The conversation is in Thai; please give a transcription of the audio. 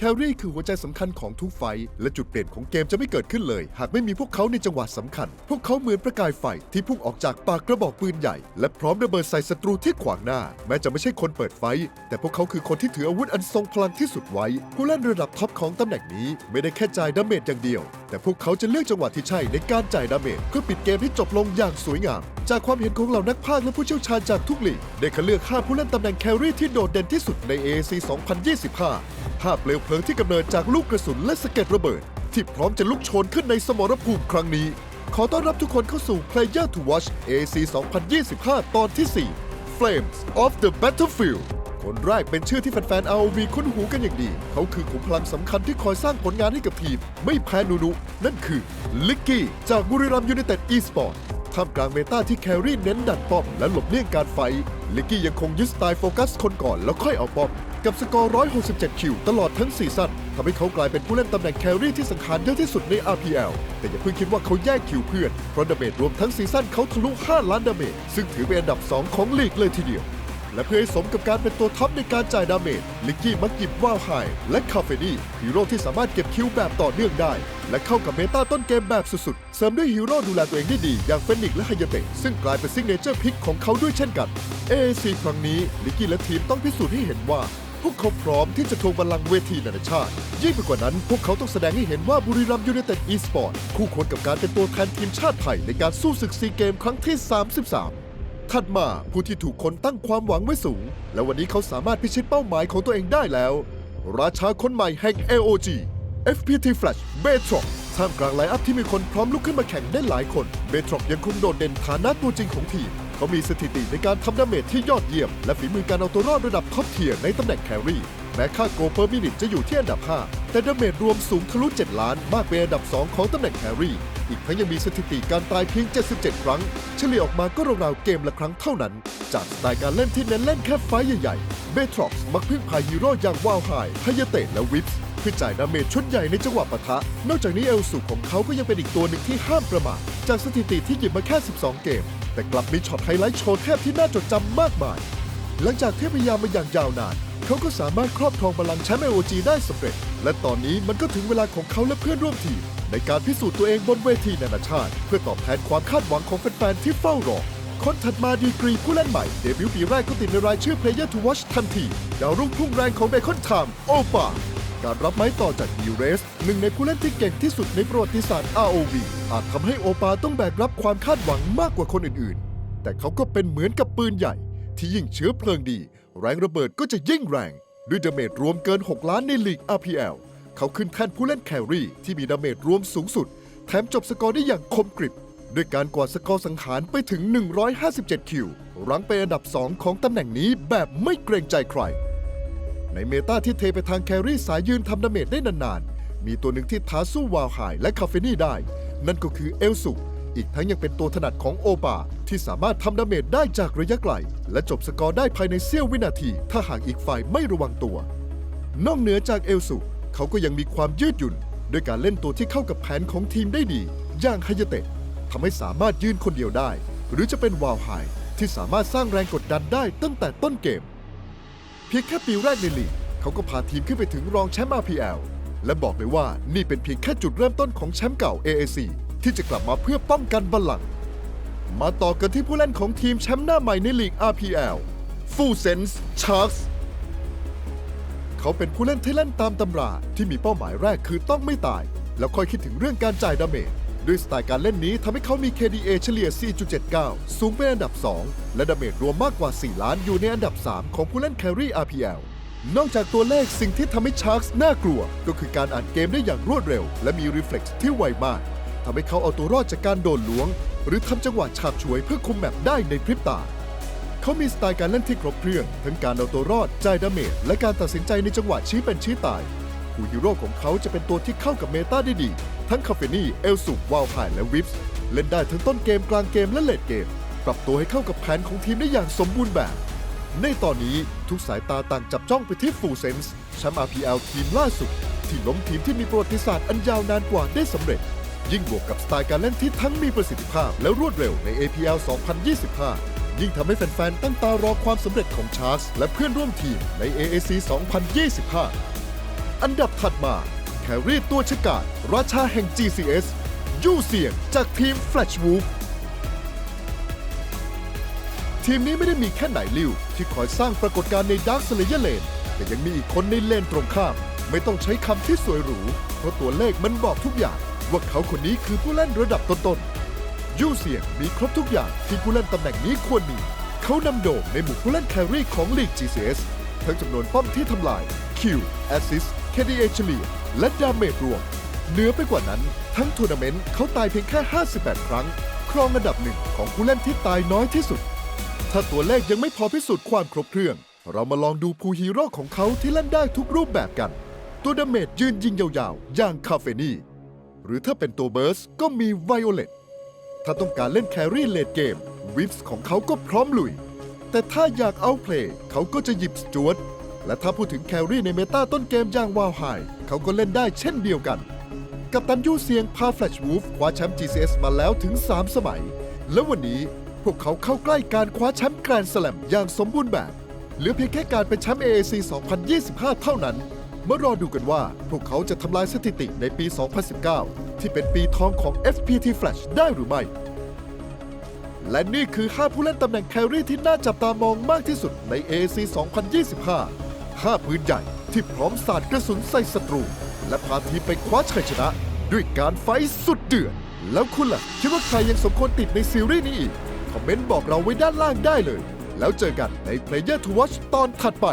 แครี่คือหัวใจสำคัญของทุกไฟท์และจุดเปลี่ยนของเกมจะไม่เกิดขึ้นเลย หากไม่มีพวกเขาในจังหวะสำคัญ พวกเขาเหมือนประกายไฟที่พุ่งออกจากปากกระบอกปืนใหญ่ และพร้อมระเบิดใส่ศัตรูที่ขวางหน้า แม้จะไม่ใช่คนเปิดไฟท์แต่พวกเขาคือคนที่ถืออาวุธอันทรงพลังที่สุดไว้ ผู้เล่นระดับท็อปของตำแหน่งนี้ไม่ได้แค่จ่ายดาเมจอย่างเดียว แต่พวกเขาจะเลือกจังหวะที่ใช่ในการจ่ายดาเมจเพื่อปิดเกมให้จบลงอย่างสวยงาม จากความเห็นของเหล่านักพากย์และผู้เชี่ยวชาญจากทุกลีกได้คัดเลือก5ผู้เล่นตำแหน่งแครี่ที่โดดเด่นที่สุดใน AAC 2025 ภาพเปลวเพลิงที่กำเนิดจากลูกกระสุนและสะเก็ดระเบิด ที่พร้อมจะลุกโชนขึ้นในสมรภูมิครั้งนี้ ขอต้อนรับทุกคนเข้าสู่ Player to Watch AC 2025 ตอนที่ 4 Flames of the Battlefield คนแรกเป็นชื่อที่แฟนๆ ROV คุ้นหูกันอย่างดี เขาคือขุมพลังสำคัญที่คอยสร้างผลงานให้กับทีม ไม่แพ้นูนุ นั่นคือลิกกี้จากบุรีรัมยูไนเต็ดอีสปอร์ตท่ามกลางเมตาที่แครี่เน้นดันป้อมและหลบเลี่ยงการไฟ ลิกกี้ยังคงยึดสไตล์โฟกัสคนก่อนแล้วค่อยเอาป้อม กับสกอร์ 167 คิว ตลอดทั้งซีซั่นทำให้เขากลายเป็นผู้เล่นตำแหน่งแครี่ที่สังหารเยอะที่สุดใน RPL แต่อย่าเพิ่งคิดว่าเขาแย่งคิวเพื่อน เพราะดาเมจรวมทั้งซีซั่นเขาทะลุ 5 ล้านดาเมจ ซึ่งถือเป็นอันดับ 2 ของลีกเลยทีเดียว และเพื่อให้สมกับการเป็นตัวท็อปในการจ่ายดาเมจ ลิกกี้มักหยิบว่าวไฮและคาเฟนี่ฮีโร่ที่สามารถเก็บคิวแบบต่อเนื่องได้ และเข้ากับเมตาต้นเกมแบบสุดๆ เสริมด้วยฮีโร่ดูแลตัวเองได้ดี อย่างเฟนิกและไฮยาเตะซึ่งกลายเป็นซิกเนเจอร์พิกของเขาด้วยเช่นกัน AAC ครั้งนี้ลิกกี้และทีมต้องพิสูจน์ให้เห็นว่า พวกเขาพร้อมที่จะทวงบัลลังก์เวทีนานาชาติ ยิ่งไปกว่านั้น พวกเขาต้องแสดงให้เห็นว่าบุรีรัมย์ยูไนเต็ดอีสปอร์ตคู่ควรกับการเป็นตัวแทนทีมชาติไทยในการสู้ศึกซีเกมครั้งที่ 33 ถัดมาผู้ที่ถูกคนตั้งความหวังไว้สูง และวันนี้เขาสามารถพิชิตเป้าหมายของตัวเองได้แล้ว ราชาคนใหม่แห่ง AOG FPT Flash b a t r o c ท่ามกลางไลน์อัพที่มีคนพร้อมลุกขึ้นมาแข่งได้หลายคน b a t r o c ยังคงโดดเด่นฐานะตัวจริงของทีม เขามีสถิติในการทำดาเมจที่ยอดเยี่ยม และฝีมือการเอาตัวรอดระดับท็อปเทียร์ในตำแหน่งแครี่ แม้ค่าโกเปอร์มินิตจะอยู่ที่อันดับ 5 แต่ดาเมจรวมสูงทะลุ 7 ล้าน มากเป็นอันดับ 2 ของตำแหน่งแครี่ อีกทั้งยังมีสถิติการตายเพียง 77 ครั้ง เฉลี่ยออกมาก็ราวๆเกมละครั้งเท่านั้น จากสไตล์การเล่นที่เน้นเล่นแค่ไฟต์ใหญ่ๆเบทรอกซ์มักพึ่งพาฮีโร่อย่างวาวไฮฮยาเตะและวิปส์ เพื่อจ่ายดาเมจชุดใหญ่ในจังหวะปะทะ นอกจากนี้เอลสุของเขาก็ยังเป็นอีกตัวหนึ่งที่ห้ามประมาทจากสถิติที่หยิบมาแค่ 12 เกม แต่กลับมีช็อตไฮไลท์โชว์แทบที่น่าจดจำมากมาย หลังจากที่พยายามมาอย่างยาวนาน เขาก็สามารถครอบครองบัลลังแชมป์ AOG ได้สำเร็จ และตอนนี้มันก็ถึงเวลาของเขาและเพื่อนร่วมทีมในการพิสูจน์ตัวเองบนเวทีนานาชาติ เพื่อตอบแทนความคาดหวังของแฟนๆที่เฝ้ารอคนถัดมาดีกรีผู้เล่นใหม่ เดบิวต์ปีแรกก็ติดในรายชื่อ Player to Watch ทันที ดาวรุ่งพุ่งแรงของเบคอนไทม์โอปา การรับไม้ต่อจากยูเรส หนึ่งในผู้เล่นที่เก่งที่สุดในประวัติศาสตร์ ROV อาจทำให้โอปาต้องแบกรับความคาดหวังมากกว่าคนอื่นๆ แต่เขาก็เป็นเหมือนกับปืนใหญ่ ที่ยิ่งเชื้อเพลิงดี แรงระเบิดก็จะยิ่งแรง ด้วยดาเมจรวมเกิน 6 ล้านในลีก RPL เขาขึ้นแท่นผู้เล่นแครี่ที่มีดาเมจรวมสูงสุด แถมจบสกอร์ได้อย่างคมกริบด้วยการกวาดสกอร์สังหารไปถึง 157 คิว รั้งเป็นอันดับ 2 ของตำแหน่งนี้แบบไม่เกรงใจใคร ในเมตาที่เทไปทางแครี่สายยืนทำดาเมจได้นานๆ มีตัวหนึ่งที่ท้าสู้วาวไฮและคาเฟนี่ได้ นั่นก็คือเอลสุอีกทั้งยังเป็นตัวถนัดของโอบาที่สามารถทำดาเมจได้จากระยะไกล และจบสกอร์ได้ภายในเสี้ยววินาที ถ้าหากอีกฝ่ายไม่ระวังตัว นอกเหนือจากเอลสุเขาก็ยังมีความยืดหยุ่นด้วยการเล่นตัวที่เข้ากับแผนของทีมได้ดี อย่างฮายเตะทำให้สามารถยืนคนเดียวได้ หรือจะเป็นวาวไฮที่สามารถสร้างแรงกดดันได้ตั้งแต่ต้นเกม เพียงแค่ปีแรกในลีกเขาก็พาทีมขึ้นไปถึงรองแชมป์ RPL และบอกเลยว่านี่เป็นเพียงแค่จุดเริ่มต้นของแชมป์เก่า AAC ที่จะกลับมาเพื่อป้องกันบัลลังก์มาต่อกันที่ผู้เล่นของทีมแชมป์หน้าใหม่ในลีก RPL Full Sense Sharks เขาเป็นผู้เล่นที่เล่นตามตำราที่มีเป้าหมายแรกคือต้องไม่ตาย แล้วค่อยคิดถึงเรื่องการจ่ายดาเมจ ด้วยสไตล์การเล่นนี้ทำให้เขามี KDA เฉลี่ย 4.79 สูงเป็นอันดับ 2 และดาเมจรวมมากกว่า 4 ล้านอยู่ในอันดับ 3 ของผู้เล่นแครี่ RPL นอกจากตัวเลขสิ่งที่ทำให้ชาร์กส์น่ากลัว ก็คือการอ่านเกมได้อย่างรวดเร็ว และมีรีเฟล็กซ์ที่ไวมากทำให้เขาเอาตัวรอดจากการโดนล้วง หรือทำจังหวะฉาบฉวยเพื่อคุมแมปได้ในพริบตา เขามีสไตล์การเล่นที่ครบเครื่อง ทั้งการเอาตัวรอดจ่ายดาเมจและการตัดสินใจในจังหวะชี้เป็นชี้ตาย ผู้ฮีโร่ของเขาจะเป็นตัวที่เข้ากับเมตาได้ดี ทั้งคาเฟนี่เอลสุวาลไฮและวิปส์เล่นได้ทั้งต้นเกมกลางเกมและเลดเกม ปรับตัวให้เข้ากับแผนของทีมได้อย่างสมบูรณ์แบบ ในตอนนี้ทุกสายตาต่างจับจ้องไปที่ฟูเซนส์แชมป์ RPL ทีมล่าสุด ที่ล้มทีมที่มีประวัติศาสตร์อันยาวนานกว่าได้สำเร็จ ยิ่งบวกกับสไตล์การเล่นที่ทั้งมีประสิทธิภาพและรวดเร็วใน APL 2025ยิ่งทำให้แฟน ๆ ตั้งตารอความสำเร็จของชาร์กและเพื่อนร่วมทีมใน AAC 2025 อันดับถัดมา แครีตัวฉกาจราชาแห่ง GCS ยู่เสียงจากทีม Flash Wolf ทีมนี้ไม่ได้มีแค่ไหนลิวที่คอยสร้างปรากฏการณ์ในดาร์ s สเลเยร์เลนแต่ยังมีอีกคนในเลนตรงข้าม ไม่ต้องใช้คำที่สวยหรู เพราะตัวเลขมันบอกทุกอย่าง ว่าเขาคนนี้คือผู้เล่นระดับต้นๆยู่เสียงมีครบทุกอย่างที่ผู้เล่นตำแหน่งนี้ควรมี เขานำโด่งในหมู่ผู้เล่นแครี่ของลีก GCS ทั้งจำนวนป้อมที่ทำลายคิวแอสซิส KDA เฉลี่ยและดาเมจรวมเหนือไปกว่านั้น ทั้งทัวร์นาเมนต์เขาตายเพียงแค่ 58 ครั้ง ครองอันดับหนึ่งของผู้เล่นที่ตายน้อยที่สุด ถ้าตัวเลขยังไม่พอพิสูจน์ความครบเครื่อง เรามาลองดูพูฮีโร่ของเขาที่เล่นได้ทุกรูปแบบกัน ตัวดาเมจยืนยิงยาวๆ อย่างคาเฟนี่ หรือถ้าเป็นตัวเบิร์สก็มีไวโอเลตถ้าต้องการเล่นแครี่เลดเกมวิปส์ของเขาก็พร้อมลุย แต่ถ้าอยากเอาเพลย์เขาก็จะหยิบสจวต และถ้าพูดถึงแครี่ในเมตาต้นเกมอย่างวาวไฮเขาก็เล่นได้เช่นเดียวกัน กัปตันยูเซียงพาแฟลชวูฟคว้าแชมป์ GCS มาแล้วถึง 3 สมัย และวันนี้พวกเขาเข้าใกล้การคว้าแชมป์แกรนด์สแลมอย่างสมบูรณ์แบบ เหลือเพียงแค่การเป็นแชมป์ AAC 2025 เท่านั้น มารอดูกันว่าพวกเขาจะทำลายสถิติในปี 2019 ที่เป็นปีทองของ FPT Flash ได้หรือไม่และนี่คือ 5 ผู้เล่นตำแหน่งแครี่ที่น่าจับตามองมากที่สุดใน AAC 2025 5ปืนใหญ่ที่พร้อมสาดกระสุนใส่ศัตรู และพาทีมไปคว้าชัยชนะ ด้วยการไฟสุดเดือด แล้วคุณล่ะ คิดว่าใครยังสมควรติดในซีรีส์นี้อีก คอมเมนต์บอกเราไว้ด้านล่างได้เลย แล้วเจอกันใน Player to Watch ตอนถัดไป